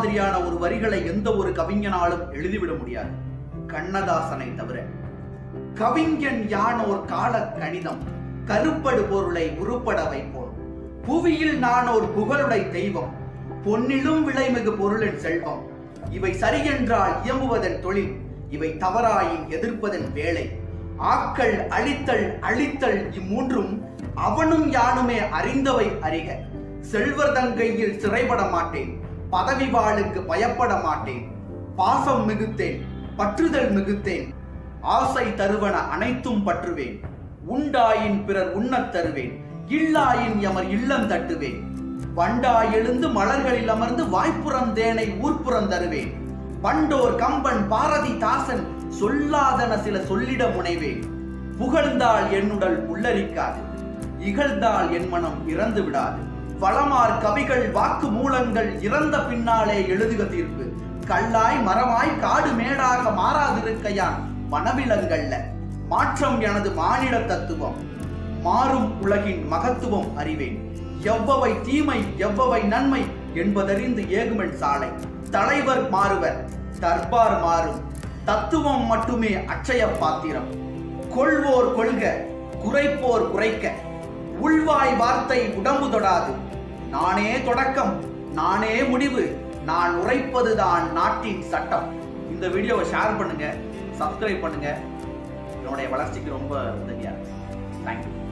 மாதிரியான ஒரு வரிகளை எந்த ஒரு கவிஞனாலும் எழுதிவிட முடியாது. கண்ணதாசனை தவிர. கவிஞன் யானோர் கால கணிதம். கருப்படு பொருளை உருப்பட வைப்போம். புவியில் நானோர் புகழுடை தெய்வம். பொன்னிலும் விலைமிகு பொருளின் செல்வம். இவை சரியென்றால் இயம்புவதன் தொழில். இவை தவறாயின் எதிர்ப்பதன் வேலை. ஆக்கள் அழித்தல் அழித்தல் இம்மூன்றும் அவனும் யானுமே அறிந்தவை அறிக. செல்வர் தங்கையில் சிறைபட மாட்டேன். பதவி வாளுக்கு பயப்பட மாட்டேன். பாசம் மிகுத்தேன் பற்றுதல் மிகுத்தேன். ஆசை தருவன அனைத்தும் பற்றுவேன். உண்டாயின் பிறர் உண்ணத் தருவேன். இல்லாயின் எமர் இல்லம் தட்டுவேன். வண்டா எழுந்து மலர்களில் அமர்ந்து வாய்ப்புறம் தேனை ஊர்ப்புறம் தருவேன். பண்டோர் கம்பன் பாரதி தாசன் சொல்லாதன சில சொல்லிட முனைவேன். புகழ்ந்தால் என்னுடல் உள்ளரிக்காது. இகழ்ந்தால் என் மனம் இறந்து விடாது வளமார் கவிகள் வாக்கு மூலங்கள் இறந்த பின்னாலே எழுதுக தீர்ப்பு. கல்லாய் மரமாய் காடு மேடாக மாறாதிருக்கையான் மனவிலங்கல்ல மாற்றம் எனது மானிட தத்துவம். மாறும் உலகின் மகத்துவம் அறிவேன். எவ்வவை தீமை எவ்வவை நன்மை என்பதறிந்து ஏகுமன் சாலை. தலைவர் மாறுவர் தர்பார் மாறும். தத்துவம் மட்டுமே அட்சய பாத்திரம். கொள்வோர் கொள்க குறைப்போர் குறைக்க. உள்வாய் வார்த்தை உடம்பு தொடாது. நானே தொடக்கம் நானே முடிவு நான் உரைப்பதுதான் நாட்டின் சட்டம். இந்த வீடியோவை ஷேர் பண்ணுங்க சப்ஸ்கிரைப் பண்ணுங்க. என்னுடைய வளர்ச்சிக்கு ரொம்ப உதவியா இருக்கு. தேங்க்யூ